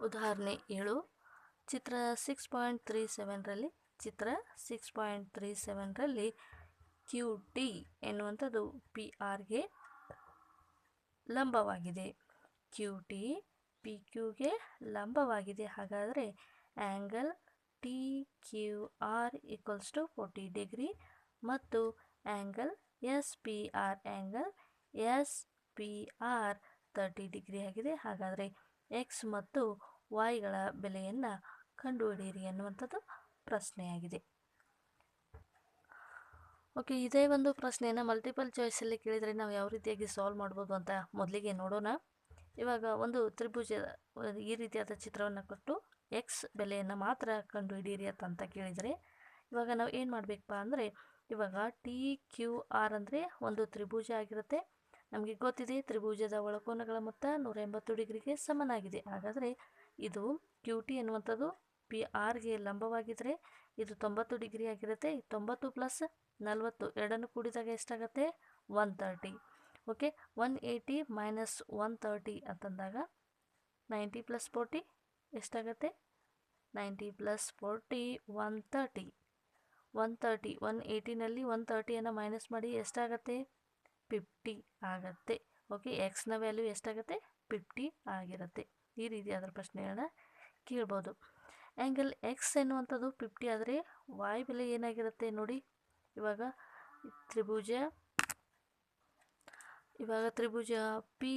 ಉದಾಹರಣೆ ಏಳು. ಚಿತ್ರ ಸಿಕ್ಸ್ ಪಾಯಿಂಟ್ ತ್ರೀ ಸೆವೆನ್ರಲ್ಲಿ ಚಿತ್ರ ಸಿಕ್ಸ್ ಪಾಯಿಂಟ್ ತ್ರೀ ಸೆವೆನ್ರಲ್ಲಿ ಕ್ಯೂ ಟಿ ಎನ್ನುವಂಥದ್ದು ಪಿ ಆರ್ಗೆ ಲಂಬವಾಗಿದೆ. ಕ್ಯೂ ಟಿ ಪಿ ಕ್ಯೂಗೆ ಲಂಬವಾಗಿದೆ. ಹಾಗಾದರೆ angle T Q R equals to forty degree ಮತ್ತು angle S P R angle S P R thirty degree ಆಗಿದೆ. ಹಾಗಾದರೆ ಎಕ್ಸ್ ಮತ್ತು ವಾಯ್ಗಳ ಬೆಲೆಯನ್ನು ಕಂಡುಹಿಡಿಯಿರಿ ಅನ್ನುವಂಥದ್ದು ಪ್ರಶ್ನೆಯಾಗಿದೆ. ಓಕೆ, ಇದೇ ಒಂದು ಪ್ರಶ್ನೆಯನ್ನು ಮಲ್ಟಿಪಲ್ ಚಾಯ್ಸಲ್ಲಿ ಕೇಳಿದರೆ ನಾವು ಯಾವ ರೀತಿಯಾಗಿ ಸಾಲ್ವ್ ಮಾಡ್ಬೋದು ಅಂತ ಮೊದಲಿಗೆ ನೋಡೋಣ. ಇವಾಗ ಒಂದು ತ್ರಿಭುಜ, ಈ ರೀತಿಯಾದ ಚಿತ್ರವನ್ನು ಕೊಟ್ಟು ಎಕ್ಸ್ ಬೆಲೆಯನ್ನು ಮಾತ್ರ ಕಂಡುಹಿಡಿಯಿರಿ ಅಂತ ಕೇಳಿದರೆ, ಇವಾಗ ನಾವು ಏನು ಮಾಡಬೇಕಪ್ಪ ಅಂದರೆ, ಇವಾಗ ಟಿ ಕ್ಯೂ ಆರ್ ಅಂದರೆ ಒಂದು ತ್ರಿಭುಜ ಆಗಿರುತ್ತೆ. ನಮಗೆ ಗೊತ್ತಿದೆ, ತ್ರಿಭುಜದ ಒಳಕೋನಗಳ ಮೊತ್ತ ನೂರ ಎಂಬತ್ತು ಡಿಗ್ರಿಗೆ ಸಮನಾಗಿದೆ. ಹಾಗಾದರೆ ಇದು ಕ್ಯೂ ಟಿ ಎನ್ನುವಂಥದ್ದು ಪಿ ಆರ್ಗೆ ಲಂಬವಾಗಿದ್ದರೆ ಇದು ತೊಂಬತ್ತು ಡಿಗ್ರಿ ಆಗಿರುತ್ತೆ. ತೊಂಬತ್ತು ಪ್ಲಸ್ ನಲವತ್ತು ಎರಡನ್ನು ಕೂಡಿದಾಗ ಎಷ್ಟಾಗುತ್ತೆ? One thirty okay one eighty minus one thirty ಅಂತಂದಾಗ ನೈಂಟಿ ಪ್ಲಸ್ ಫೋರ್ಟಿ ಎಷ್ಟಾಗುತ್ತೆ? Ninety plus forty one thirty one thirty one ಏಯ್ಟಿನಲ್ಲಿ one ತರ್ಟಿಯನ್ನು ಮೈನಸ್ ಮಾಡಿ ಎಷ್ಟಾಗತ್ತೆ? ಫಿಫ್ಟಿ ಆಗತ್ತೆ. ಓಕೆ ಎಕ್ಸ್ನ ವ್ಯಾಲ್ಯೂ ಎಷ್ಟಾಗುತ್ತೆ? ಫಿಫ್ಟಿ ಆಗಿರುತ್ತೆ. ಈ ರೀತಿ ಅದರ ಪ್ರಶ್ನೆಗಳನ್ನ ಕೇಳ್ಬೋದು. ಆ್ಯಂಗಲ್ ಎಕ್ಸ್ ಎನ್ನುವಂಥದ್ದು ಫಿಫ್ಟಿ ಆದರೆ ವಾಯ್ ಬೆಲೆ ಏನಾಗಿರುತ್ತೆ ನೋಡಿ. ಇವಾಗ ತ್ರಿಭುಜ ಇವಾಗ ತ್ರಿಭುಜ ಪಿ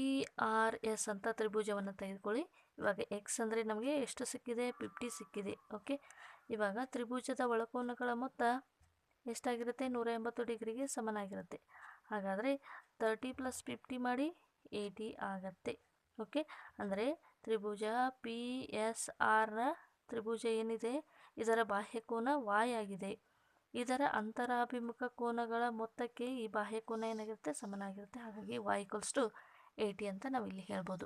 ಆರ್ ಎಸ್ ಅಂತ ತ್ರಿಭುಜವನ್ನು ತೆಗೆದುಕೊಳ್ಳಿ. ಇವಾಗ ಎಕ್ಸ್ ಅಂದರೆ ನಮಗೆ ಎಷ್ಟು ಸಿಕ್ಕಿದೆ? ಫಿಫ್ಟಿ ಸಿಕ್ಕಿದೆ. ಓಕೆ ಇವಾಗ ತ್ರಿಭುಜದ ಒಳಕೋನಗಳ ಮೊತ್ತ ಎಷ್ಟಾಗಿರುತ್ತೆ? ನೂರ ಎಂಬತ್ತು ಡಿಗ್ರಿಗೆ ಸಮನಾಗಿರುತ್ತೆ. ಹಾಗಾದರೆ ತರ್ಟಿ ಪ್ಲಸ್ ಫಿಫ್ಟಿ ಮಾಡಿ ಏಯ್ಟಿ ಆಗತ್ತೆ. ಓಕೆ ಅಂದರೆ ತ್ರಿಭುಜ ಪಿ ಎಸ್ ಆರ್ನ ತ್ರಿಭುಜ ಏನಿದೆ? ಇದರ ಬಾಹ್ಯಕೋನ ವಾಯ್ ಆಗಿದೆ. ಇದರ ಅಂತರಾಭಿಮುಖ ಕೋನಗಳ ಮೊತ್ತಕ್ಕೆ ಈ ಬಾಹ್ಯಕೋನ ಏನಾಗಿರುತ್ತೆ? ಸಮನಾಗಿರುತ್ತೆ. ಹಾಗಾಗಿ ವಾಯ್ ಈಕ್ವಲ್ಸ್ ಟು ಏಯ್ಟಿ ಅಂತ ನಾವು ಇಲ್ಲಿ ಹೇಳ್ಬೋದು.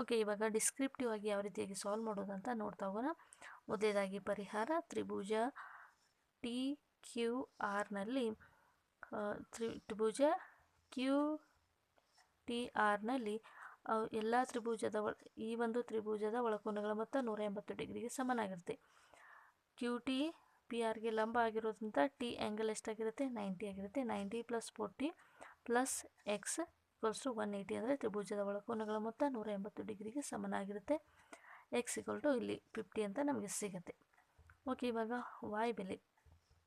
ಓಕೆ ಇವಾಗ ಡಿಸ್ಕ್ರಿಪ್ಟಿವ್ ಆಗಿ ಯಾವ ರೀತಿಯಾಗಿ ಸಾಲ್ವ್ ಮಾಡೋದು ಅಂತ ನೋಡ್ತಾ ಹೋಗೋಣ. ಮೊದಲೇದಾಗಿ ಪರಿಹಾರ ತ್ರಿಭುಜ ಟಿ ಕ್ಯೂ ಆರ್ನಲ್ಲಿ ತ್ರಿಭುಜ ಕ್ಯೂ ಟಿ ಆರ್ನಲ್ಲಿ ಎಲ್ಲ ತ್ರಿಭುಜದ ಒಳ, ಈ ಒಂದು ತ್ರಿಭುಜದ ಒಳಕೋನಗಳ ಮೊತ್ತ ನೂರ ಎಂಬತ್ತು ಡಿಗ್ರಿಗೆ ಸಮನಾಗಿರುತ್ತೆ. ಕ್ಯೂ ಟಿ ಪಿ ಆರ್ಗೆ ಲಂಬ ಆಗಿರೋದ್ರಿಂದ ಟಿ ಆ್ಯಂಗಲ್ ಎಷ್ಟಾಗಿರುತ್ತೆ? ನೈಂಟಿ ಆಗಿರುತ್ತೆ. Ninety plus forty plus X equals to one eighty ಅಂದರೆ ತ್ರಿಭುಜದ ಒಳಕೋನಗಳ ಮೊತ್ತ ನೂರ ಎಂಬತ್ತು ಡಿಗ್ರಿಗೆ ಸಮನಾಗಿರುತ್ತೆ. ಎಕ್ಸ್ ಇಕ್ವಲ್ ಟು ಇಲ್ಲಿ ಫಿಫ್ಟಿ ಅಂತ ನಮಗೆ ಸಿಗುತ್ತೆ. ಓಕೆ ಇವಾಗ ವಾಯ್ ಬೆಲೆ.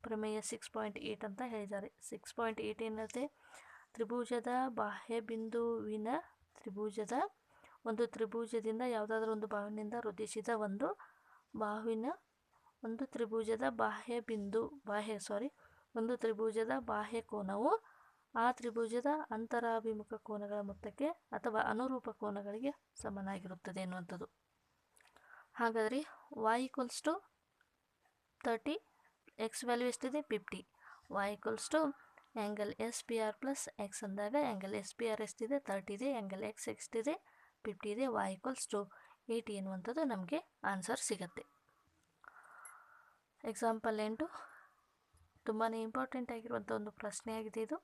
ಪ್ರಮೇಯ ಸಿಕ್ಸ್ ಪಾಯಿಂಟ್ ಏಯ್ಟ್ ಅಂತ ಹೇಳಿದ್ದಾರೆ. ಸಿಕ್ಸ್ ಪಾಯಿಂಟ್ ಏಯ್ಟ್ ಏನಿರುತ್ತೆ ತ್ರಿಭುಜದ ಬಾಹ್ಯ ಬಿಂದುವಿನ ತ್ರಿಭುಜದ ಒಂದು ತ್ರಿಭುಜದಿಂದ ಯಾವುದಾದ್ರೂ ಒಂದು ಬಾಹುವಿನಿಂದ ವೃದ್ಧಿಸಿದ ಒಂದು ಬಾಹುವಿನ ಒಂದು ತ್ರಿಭುಜದ ಬಾಹ್ಯ ಬಿಂದು, ಬಾಹ್ಯ ಸಾರಿ ಒಂದು ತ್ರಿಭುಜದ ಬಾಹ್ಯ ಕೋನವು ಆ ತ್ರಿಭುಜದ ಅಂತರಾಭಿಮುಖ ಕೋನಗಳ ಮೊತ್ತಕ್ಕೆ ಅಥವಾ ಅನುರೂಪ ಕೋನಗಳಿಗೆ ಸಮನಾಗಿರುತ್ತದೆ ಎನ್ನುವಂಥದ್ದು. ಹಾಗಾದರೆ Y equals to thirty X value ಎಷ್ಟಿದೆ fifty Y equals to angle S P R plus X ಅಂದಾಗ ಆ್ಯಂಗಲ್ ಎಸ್ ಪಿ ಆರ್ ಎಷ್ಟಿದೆ ತರ್ಟಿ ಇದೆ ಆ್ಯಂಗಲ್ ಎಕ್ಸ್ ಎಷ್ಟಿದೆ ಫಿಫ್ಟಿ ಇದೆ ವಾಯ್ ಈಕ್ವಲ್ಸ್ ಟು ಏಯ್ಟಿ ಎನ್ನುವಂಥದ್ದು ನಮಗೆ ಆನ್ಸರ್ ಸಿಗುತ್ತೆ ಎಕ್ಸಾಂಪಲ್ ಎಂಟು ತುಂಬಾ ಇಂಪಾರ್ಟೆಂಟ್ ಆಗಿರುವಂಥ ಒಂದು ಪ್ರಶ್ನೆಯಾಗಿದೆ ಇದು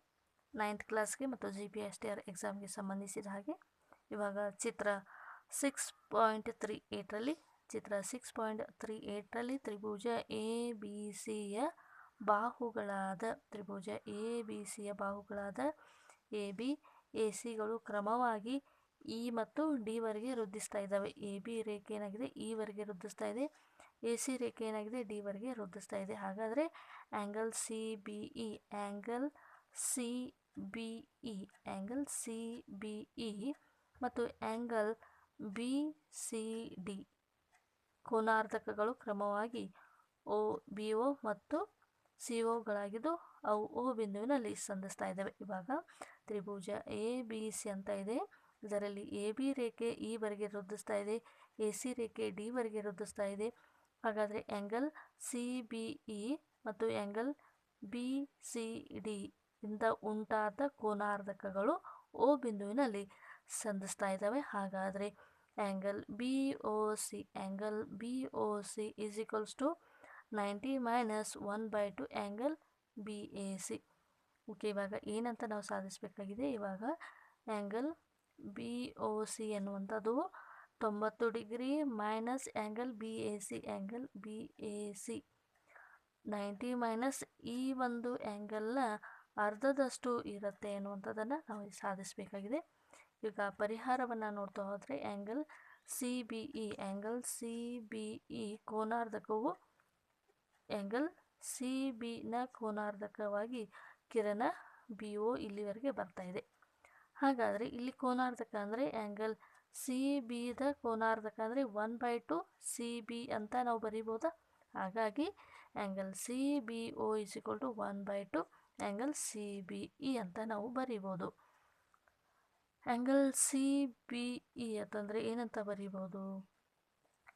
ನೈನ್ತ್ ಕ್ಲಾಸ್ಗೆ ಮತ್ತು G P S T R ಎಕ್ಸಾಮ್ಗೆ ಸಂಬಂಧಿಸಿದ ಹಾಗೆ ಇವಾಗ ಚಿತ್ರ ಸಿಕ್ಸ್ ಪಾಯಿಂಟ್ ತ್ರೀ ಏಯ್ಟರಲ್ಲಿ ಚಿತ್ರ ಸಿಕ್ಸ್ ಪಾಯಿಂಟ್ ತ್ರೀ ಏಟ್ರಲ್ಲಿ ತ್ರಿಭುಜ ಎ, ಬಿ ಸಿಯ ಬಾಹುಗಳಾದ, ತ್ರಿಭುಜ ಎ, ಬಿ ಸಿಯ ಬಾಹುಗಳಾದ ಎ, ಬಿ, ಎ ಸಿಗಳು ಕ್ರಮವಾಗಿ ಇ ಮತ್ತು ಡಿವರೆಗೆ ವೃದ್ಧಿಸ್ತಾ ಇದ್ದಾವೆ. ಎ, ಬಿ ರೇಖೆ ಏನಾಗಿದೆ? ಇವರೆಗೆ ವೃದ್ಧಿಸ್ತಾ ಇದೆ. ಎ, ಸಿ ರೇಖೆ ಏನಾಗಿದೆ? ಡಿವರೆಗೆ ವೃದ್ಧಿಸ್ತಾ ಇದೆ. ಹಾಗಾದರೆ angle C B E angle C B E angle C B E ಮತ್ತು ಆ್ಯಂಗಲ್ ಬಿ ಸಿ ಡಿ ಕೋನಾರ್ಧಕಗಳು ಕ್ರಮವಾಗಿ ಓ ಬಿ, ಒ ಮತ್ತು ಸಿ ಒಗಳಾಗಿದ್ದು ಅವು ಓ ಬಿಂದುವಿನಲ್ಲಿ ಸಂಧಿಸ್ತಾ ಇದ್ದಾವೆ. ಇವಾಗ ತ್ರಿಭುಜ ಎ, ಬಿ, ಸಿ ಅಂತ ಇದೆ. ಇದರಲ್ಲಿ ಎ, ಬಿ ರೇಖೆ ಈವರೆಗೆ ವೃದ್ಧಿಸ್ತಾ ಇದೆ. ಎ, ಸಿ ರೇಖೆ ಡಿವರೆಗೆ ವೃದ್ಧಿಸ್ತಾ ಇದೆ. ಹಾಗಾದರೆ ಆ್ಯಂಗಲ್ ಸಿ, ಬಿ, ಇ ಮತ್ತು ಆ್ಯಂಗಲ್ ಬಿ, ಸಿ, ಡಿ ಇಂದ ಉಂಟಾದ ಕೋನಾರ್ಧಕಗಳು ಓ ಬಿಂದುವಿನಲ್ಲಿ ಸಂಧಿಸ್ತಾ ಇದ್ದಾವೆ. ಹಾಗಾದರೆ angle B angle C angle B to C is equals to ninety minus one by two angle B A C okay ಇವಾಗ ಏನಂತ ನಾವು ಸಾಧಿಸಬೇಕಾಗಿದೆ? ಇವಾಗ ಆ್ಯಂಗಲ್ ಬಿ ಒ ಸಿ ಎನ್ನುವಂಥದ್ದು ತೊಂಬತ್ತು degree minus angle B A C angle B A C ninety minus ಈ ಒಂದು ಆ್ಯಂಗಲ್ನ ಅರ್ಧದಷ್ಟು ಇರುತ್ತೆ ಅನ್ನುವಂಥದ್ದನ್ನು ನಾವು ಸಾಧಿಸಬೇಕಾಗಿದೆ. ಈಗ ಪರಿಹಾರವನ್ನು ನೋಡ್ತಾ ಹೋದರೆ angle C B E angle C B E ಕೋನಾರ್ಧಕವು angle C ಬಿನ ಕೋನಾರ್ಧಕವಾಗಿ ಕಿರಣ ಬಿ ಒ ಇಲ್ಲಿವರೆಗೆ ಬರ್ತಾ ಇದೆ. ಹಾಗಾದರೆ ಇಲ್ಲಿ ಕೋನಾರ್ಧಕ ಅಂದರೆ ಆ್ಯಂಗಲ್ ಸಿ ಬಿದ ಕೋನಾರ್ಧಕ ಅಂದರೆ one by two C B ಅಂತ ನಾವು ಬರಿಬೋದಾ? ಹಾಗಾಗಿ angle C B O is equal one by two angle C B E ಅಂತ ನಾವು ಬರಿಬೋದು. ಆ್ಯಂಗಲ್ ಸಿ ಬಿ ಇ ಅಂತಂದರೆ ಏನಂತ ಬರೀಬೋದು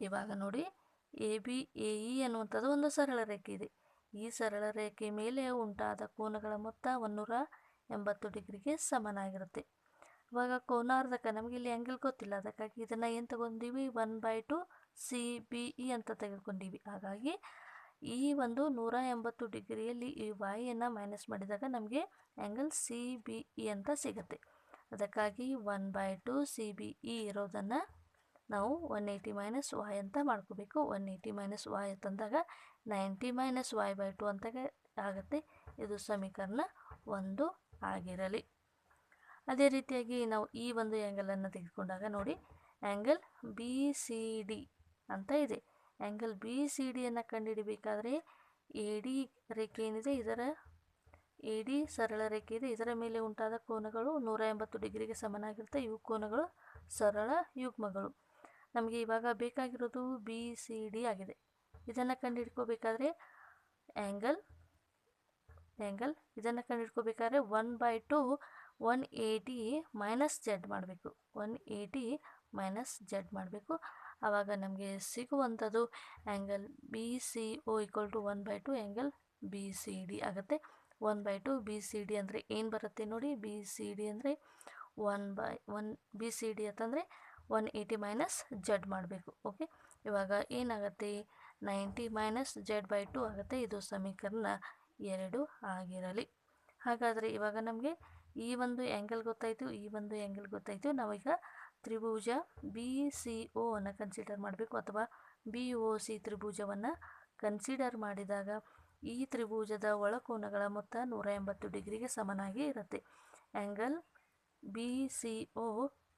ಇವಾಗ ನೋಡಿ ಎ ಬಿ ಎ ಇ ಅನ್ನುವಂಥದ್ದು ಒಂದು ಸರಳ ರೇಖೆ ಇದೆ. ಈ ಸರಳ ರೇಖೆ ಮೇಲೆ ಉಂಟಾದ ಕೋನಗಳ ಮೊತ್ತ ಒಂದೂರ ಎಂಬತ್ತು ಡಿಗ್ರಿಗೆ ಸಮನಾಗಿರುತ್ತೆ. ಇವಾಗ ಕೋನಾರ್ಧಕ ನಮಗೆ ಇಲ್ಲಿ ಆ್ಯಂಗಲ್ ಗೊತ್ತಿಲ್ಲ. ಅದಕ್ಕಾಗಿ ಇದನ್ನು ಏನು ತಗೊಂಡೀವಿ? One by two C B E ಅಂತ ತೆಗೆದುಕೊಂಡೀವಿ. ಹಾಗಾಗಿ ಈ ಒಂದು ನೂರ ಎಂಬತ್ತು ಡಿಗ್ರಿಯಲ್ಲಿ ಈ ವಾಯನ್ನು ಮೈನಸ್ ಮಾಡಿದಾಗ ನಮಗೆ ಆ್ಯಂಗಲ್ ಸಿ ಬಿ ಇ ಅಂತ ಸಿಗುತ್ತೆ. ಅದಕ್ಕಾಗಿ one by two C B E ಇರೋದನ್ನು ನಾವು ಒನ್ ಏಯ್ಟಿ ಮೈನಸ್ ವಾಯ್ ಅಂತ ಮಾಡ್ಕೋಬೇಕು. ಒನ್ ಏಯ್ಟಿ ಮೈನಸ್ ವಾಯ್ ತಂದಾಗ ninety minus Y by two ಅಂತ ಆಗುತ್ತೆ. ಇದು ಸಮೀಕರಣ ಒಂದು ಆಗಿರಲಿ. ಅದೇ ರೀತಿಯಾಗಿ ನಾವು ಈ ಒಂದು ಆ್ಯಂಗಲನ್ನು ತೆಗೆದುಕೊಂಡಾಗ ನೋಡಿ ಆ್ಯಂಗಲ್ ಬಿ ಸಿ ಡಿ ಅಂತ ಇದೆ. ಆ್ಯಂಗಲ್ ಬಿ ಸಿ ಡಿಯನ್ನು ಕಂಡುಹಿಡಿಬೇಕಾದ್ರೆ ಎ ಡಿ ರೇಖೆ ಏನಿದೆ, ಇದರ ಎ ಡಿ ಸರಳ ರೇಖೆ ಇದೆ. ಇದರ ಮೇಲೆ ಉಂಟಾದ ಕೋನಗಳು ನೂರ ಎಂಬತ್ತು ಡಿಗ್ರಿಗೆ ಸಮನಾಗಿರುತ್ತೆ. ಇವು ಕೋನಗಳು ಸರಳ ಯುಗ್ಮಗಳು. ನಮಗೆ ಇವಾಗ ಬೇಕಾಗಿರೋದು ಬಿ ಸಿ ಡಿ ಆಗಿದೆ. ಇದನ್ನು ಕಂಡುಹಿಡ್ಕೋಬೇಕಾದ್ರೆ ಆ್ಯಂಗಲ್ ಆ್ಯಂಗಲ್ ಇದನ್ನು ಕಂಡುಹಿಡ್ಕೋಬೇಕಾದ್ರೆ one by two one eighty minus Z ಮಾಡಬೇಕು. ಒನ್ ಏಯ್ಟಿ ಮೈನಸ್ ಜೆಡ್ ಮಾಡಬೇಕು. ಆವಾಗ ನಮಗೆ ಸಿಗುವಂಥದ್ದು angle B C O equal to one by two angle B C D ಆಗುತ್ತೆ. One by two B C D ಅಂದರೆ ಏನು ಬರುತ್ತೆ ನೋಡಿ ಬಿ ಸಿ ಡಿ ಅಂದರೆ one by one B C D ಅಂತಂದರೆ ಒನ್ ಏಯ್ಟಿ ಮೈನಸ್ ಜಡ್ ಮಾಡಬೇಕು, okay? ಇವಾಗ ಏನಾಗುತ್ತೆ? Ninety minus Z by two ಆಗುತ್ತೆ, ಇದು ಸಮೀಕರಣ ಎರಡು ಆಗಿರಲಿ. ಹಾಗಾದರೆ ಇವಾಗ ನಮಗೆ ಈ ಒಂದು ಆ್ಯಂಗಲ್ ಗೊತ್ತಾಯಿತು, ಈ ಒಂದು ಆ್ಯಂಗಲ್ ಗೊತ್ತಾಯಿತು. ನಾವೀಗ ತ್ರಿಭುಜ ಬಿ ಸಿ ಒ ಅನ್ನು ಕನ್ಸಿಡರ್ ಮಾಡಬೇಕು, ಅಥವಾ ಬಿ ಓ ಸಿ ತ್ರಿಭುಜವನ್ನು ಕನ್ಸಿಡರ್ ಮಾಡಿದಾಗ ಈ ತ್ರಿಭುಜದ ಒಳಕೋನಗಳ ಮೊತ್ತ ನೂರ ಎಂಬತ್ತು ಡಿಗ್ರಿಗೆ ಸಮನಾಗಿ ಇರುತ್ತೆ. Angle B C O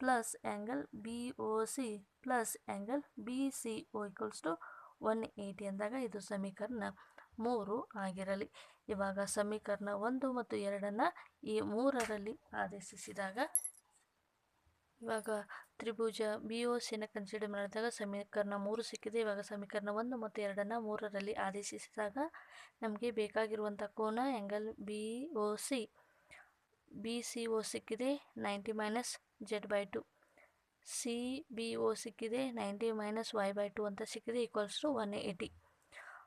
plus angle B O C plus angle B C O equals to one eighty ಅಂದಾಗ ಇದು ಸಮೀಕರಣ ಮೂರು ಆಗಿರಲಿ. ಇವಾಗ ಸಮೀಕರಣ ಒಂದು ಮತ್ತು ಎರಡನ್ನು ಈ ಮೂರರಲ್ಲಿ ಆದೇಶಿಸಿದಾಗ ಇವಾಗ ತ್ರಿಭುಜ ಬಿ ಓ ಸಿನ ಕನ್ಸಿಡರ್ ಮಾಡಿದಾಗ ಸಮೀಕರಣ ಮೂರು ಸಿಕ್ಕಿದೆ. ಇವಾಗ ಸಮೀಕರಣ ಒಂದು ಮತ್ತು ಎರಡನ್ನು ಮೂರರಲ್ಲಿ ಆದೇಶಿಸಿದಾಗ ನಮಗೆ ಬೇಕಾಗಿರುವಂಥ ಕೋನ angle B O C B C O ಸಿಕ್ಕಿದೆ ninety minus Z by two C B O ಸಿಕ್ಕಿದೆ ninety minus Y by two ಅಂತ ಸಿಕ್ಕಿದೆ equals to one eighty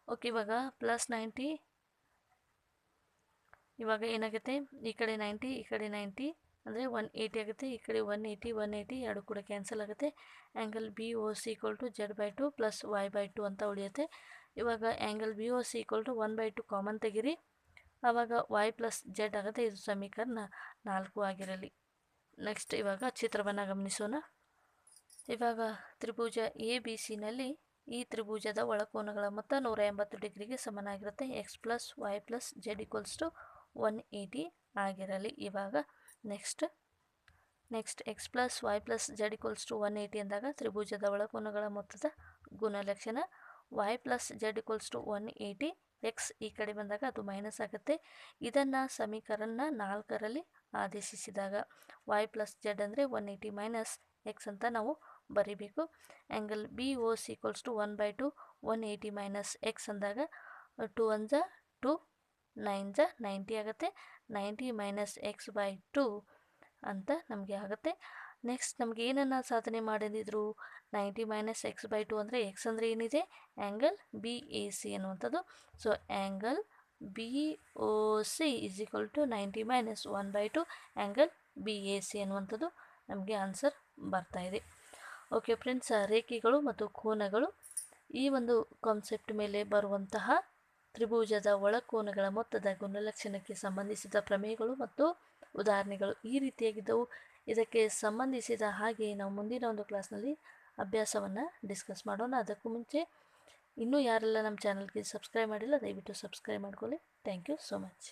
okay ಇವಾಗ ಪ್ಲಸ್ ನೈಂಟಿ ಇವಾಗ ಏನಾಗುತ್ತೆ? ಈ ಕಡೆ ನೈಂಟಿ ಈ ಕಡೆ ನೈಂಟಿ ಅಂದರೆ ಒನ್ ಏಯ್ಟಿ ಆಗುತ್ತೆ, ಈ ಕಡೆ ಒನ್ ಏಯ್ಟಿ ಒನ್ ಏಯ್ಟಿ ಎರಡು ಕೂಡ ಕ್ಯಾನ್ಸಲ್ ಆಗುತ್ತೆ. Angle B O C equal to Z by two plus Y by two ಅಂತ ಉಳಿಯುತ್ತೆ. ಇವಾಗ angle B O C equal to one by two common ತೆಗಿರಿ. ಆವಾಗ ವೈ ಪ್ಲಸ್ ಜೆಡ್ ಆಗುತ್ತೆ, ಇದು ಸಮೀಕರಣ ನಾಲ್ಕು ಆಗಿರಲಿ. ನೆಕ್ಸ್ಟ್ ಇವಾಗ ಚಿತ್ರವನ್ನು ಗಮನಿಸೋಣ. ಇವಾಗ ತ್ರಿಭುಜ ಎ ಬಿ ಸಿನಲ್ಲಿ ಈ ತ್ರಿಭುಜದ ಒಳಕೋನಗಳ ಮೊತ್ತ ನೂರ ಎಂಬತ್ತು ಡಿಗ್ರಿಗೆ ಸಮನಾಗಿರುತ್ತೆ. X plus Y plus Z equals to one eighty ಆಗಿರಲಿ. ಇವಾಗ next next X plus Y plus Z equals to one eighty ಅಂದಾಗ ತ್ರಿಭುಜದ ಒಳಗುಣಗಳ ಮೊತ್ತದ ಗುಣಲಕ್ಷಣ. Y plus Z equals to one eighty X ಈ ಕಡೆ ಬಂದಾಗ ಅದು ಮೈನಸ್ ಆಗುತ್ತೆ. ಇದನ್ನು ಸಮೀಕರಣ ನಾಲ್ಕರಲ್ಲಿ ಆದೇಶಿಸಿದಾಗ ವೈ ಪ್ಲಸ್ ಜೆಡ್ ಅಂದರೆ ಒನ್ ಏಯ್ಟಿ ಮೈನಸ್ ಎಕ್ಸ್ ಅಂತ ನಾವು ಬರೀಬೇಕು. Angle B O C equals to one by two one eighty minus X ಅಂದಾಗ ಟು ಒನ್ ಜ ಟು ನೈನ್ ಜ ನೈಂಟಿ ಆಗುತ್ತೆ, ninety minus X by two ಅಂತ ನಮಗೆ ಆಗುತ್ತೆ. ನೆಕ್ಸ್ಟ್ ನಮಗೆ ಏನನ್ನು ಸಾಧನೆ ಮಾಡಿದ್ರು? Ninety minus X by two ಅಂದರೆ ಎಕ್ಸ್ ಅಂದರೆ ಏನಿದೆ? ಆ್ಯಂಗಲ್ ಬಿ ಎ ಸಿ ಅನ್ನುವಂಥದ್ದು. So angle B O C is equal to ninety minus one by two angle B A C ಅನ್ನುವಂಥದ್ದು ನಮಗೆ ಆನ್ಸರ್ ಬರ್ತಾ ಇದೆ. ಓಕೆ ಫ್ರೆಂಡ್ಸ್ ರೇಖೆಗಳು ಮತ್ತು ಕೋನಗಳು ಈ ಒಂದು ಕಾನ್ಸೆಪ್ಟ್ ಮೇಲೆ ಬರುವಂತಹ ತ್ರಿಭುಜದ ಒಳಕೋನಗಳ ಮೊತ್ತದ ಗುಣಲಕ್ಷಣಕ್ಕೆ ಸಂಬಂಧಿಸಿದ ಪ್ರಮೇಯಗಳು ಮತ್ತು ಉದಾಹರಣೆಗಳು ಈ ರೀತಿಯಾಗಿದ್ದವು. ಇದಕ್ಕೆ ಸಂಬಂಧಿಸಿದ ಹಾಗೆ ನಾವು ಮುಂದಿನ ಒಂದು ಕ್ಲಾಸ್ನಲ್ಲಿ ಅಭ್ಯಾಸವನ್ನು ಡಿಸ್ಕಸ್ ಮಾಡೋಣ. ಅದಕ್ಕೂ ಮುಂಚೆ ಇನ್ನೂ ಯಾರೆಲ್ಲ ನಮ್ಮ ಚಾನಲ್ಗೆ ಸಬ್ಸ್ಕ್ರೈಬ್ ಮಾಡಿಲ್ಲ, ದಯವಿಟ್ಟು ಸಬ್ಸ್ಕ್ರೈಬ್ ಮಾಡ್ಕೊಳ್ಳಿ. Thank you so much.